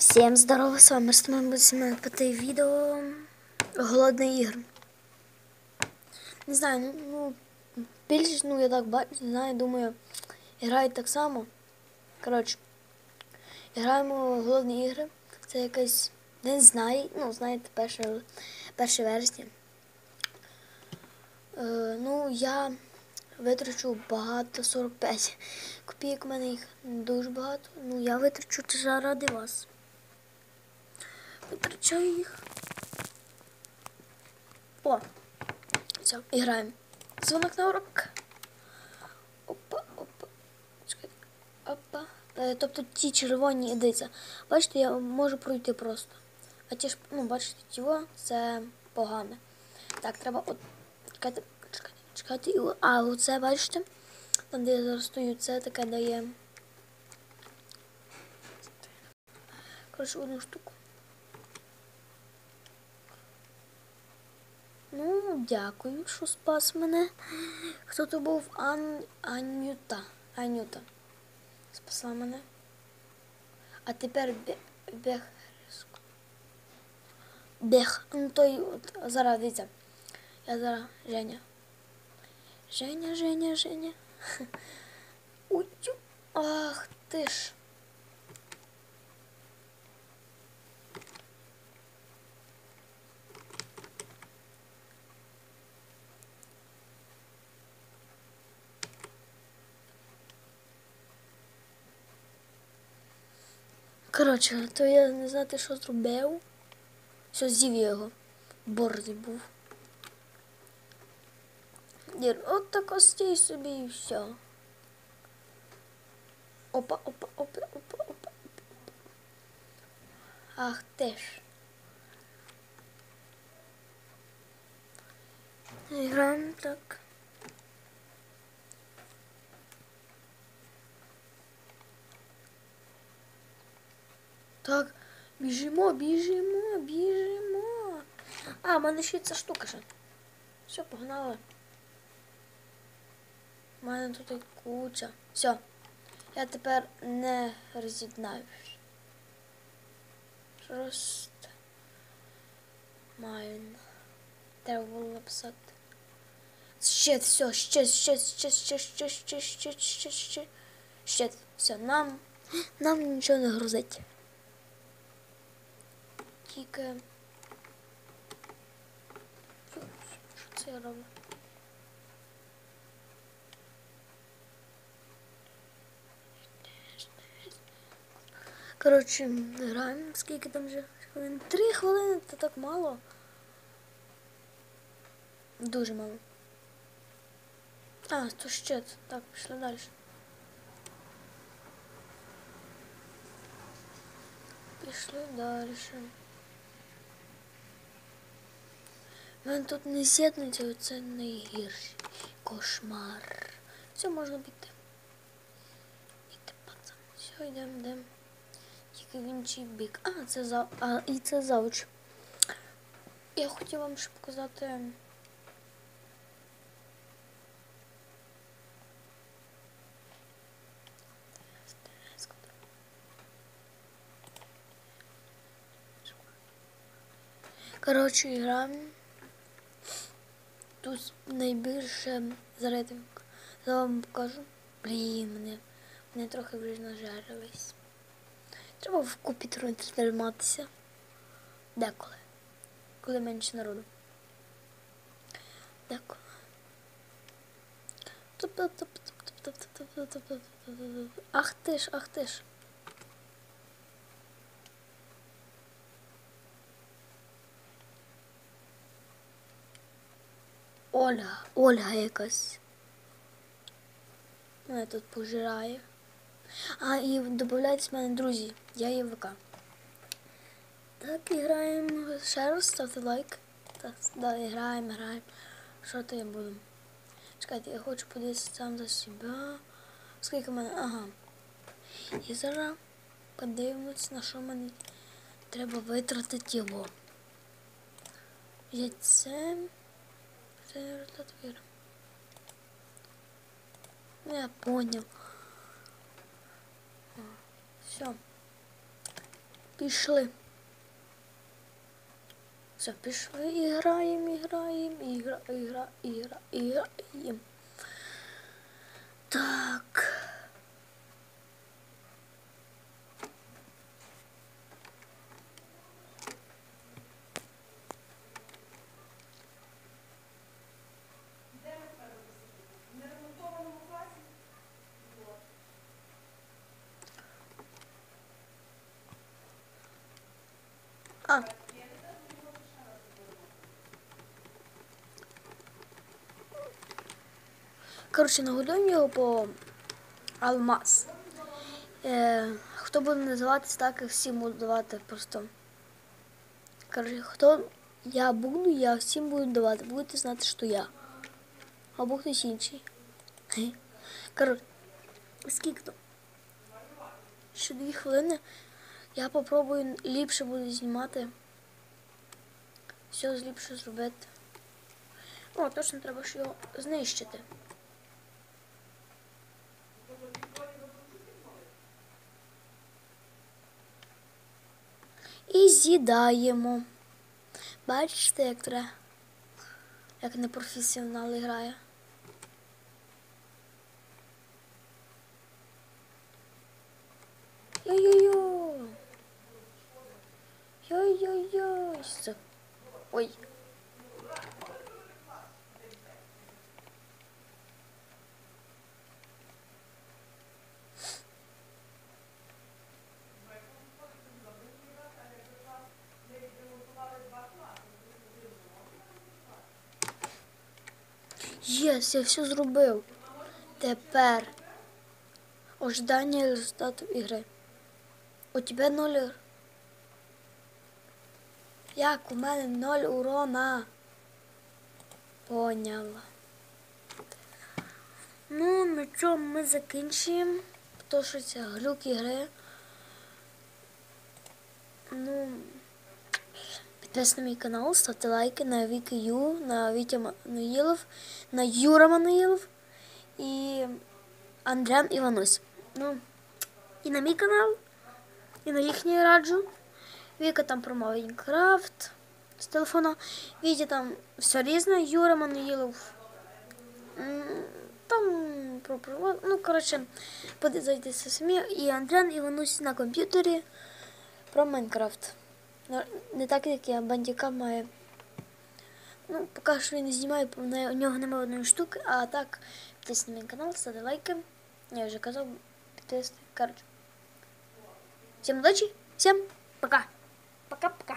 Всем здорово, с вами Ростоман буде знімати відео Голодні ігри. Не знаю, ну, ну більш, ну я так бачу, не знаю, думаю, грають так само. Коротше, граємо в Голодні ігри. Це якась, не знаю, ну, знаєте, перше, перше вересня. Е, ну, я витрачу багато, 45 копійок, у мене їх дуже багато. Ну, я витрачу це заради вас. Витрачаю їх. О! Все, і граємо. Дзвонок на урок. Опа, опа. Чекайте. Опа. Е, тобто ті червоні дивіться. Бачите, я можу пройти просто. А ті ж, ну, бачите, тіло це погане. Так, треба от. Чекайте, чекайте, чекайте. А, оце, бачите? Там, де я зараз стою, це таке дає. Коротше, одну штуку. Ну, дякую, що спас мене. Хто то був Ан... Анюта. Анюта. Спасла мене. А тепер бех. Бех. Ну той от, зараз дивіться. Я зараз Женя. Женя, Женя, Женя. Утю. Ах ти ж. Коротше, то я не знати, що зробив. Все, з'їв його. Борзий був. Дір, от так стій собі і все. Опа, опа, опа, опа, опа. Ах ти ж. Граємо так. Так, біжимо, біжимо, біжимо. А, в мене ще ця штука ще. Все, погнали. У мене тут куча. Все. Я тепер не роз'єднаюсь. Просто маю. Треба було написати. Ще, все, ще, ще, ще, ще, ще, ще, ще, ще, ще. Ще, все, нам, нам нічого не грузить. Тільки. Що це я роблю? Коротше, граємо, скільки там вже хвилин? Три хвилини це так мало. Дуже мало. А, то ще. Так, пішли далі. Пішли далі. У мене тут не з'єднується, це найгірший кошмар. Все, можна піти. Іти, пацан. Все, йдемо, йдемо. Тільки в інший бік. А, це за... а, і це завуч. Я хотів вам ще показати. Коротше, граємо. Тут найбільше зарядок. Я вам покажу. Блін, мене, мене трохи вже нажарились. Треба вкупі трохи триматися. Деколи. Коли менше народу. Деколи. Ах ти ж, ах ти ж. Оля, Ольга якась. Мене тут пожирає. А, і додавайтесь в мене друзі. Я є ВК. Так, і граємо. Ще ставте лайк. Так, далі граємо, граємо. Що то я буду? Чекайте, я хочу подивитися сам за себе. Скільки в мене? Ага. І зараз подивимось, на що мені треба витратити його. Яйце. Це результат віри. Ну, я понял. Все. Пішли. Все, пішли і граємо, і граємо, і гра, і гра, і гра, і граємо. Так. А. Коротше, нагодуємо його по алмаз. Е, хто буде називатись так, як всім буду давати просто. Коротше, хто я буду, я всім буду давати. Будете знати, що я. Або хтось інший. Коротше, скільки то? Ще дві хвилини. Я попробую ліпше буду знімати. Все ліпше зробити. О, точно треба ж його знищити. І з'їдаємо. Бачите, як треба, як непрофесіонал грає. Йой-йой-йой. Йой-йой-йой. С- Ой. Єс, я все зробив. Тепер ожидання результату ігри. У тебе ноль. Як у мене ноль урона? Поняла. Ну, на цьому ми закінчуємо. То, що це глюк ігри. Ну, підписуйтесь на мій канал, ставте лайки на Віки Ю, на Вітя Мануїлов, на Юра Мануїлов і Андріан Іванусь. Ну, і на мій канал, і на їхній раджу. Віка там про Майнкрафт з телефона. Вітя там все різне, Юра Мануїлов. Там про про- ну, коротше, подивитися самі. І Андріан Іванусь на комп'ютері про Майнкрафт. Ну, Не так, як я, бандіка має. Ну, поки що він знімає, у нього немає одної штуки, а так, підписуйтесь на мій канал, ставте лайки. Я вже казав, підписуйтесь. Коротше. Всім удачі, всім пока! Пока-пока.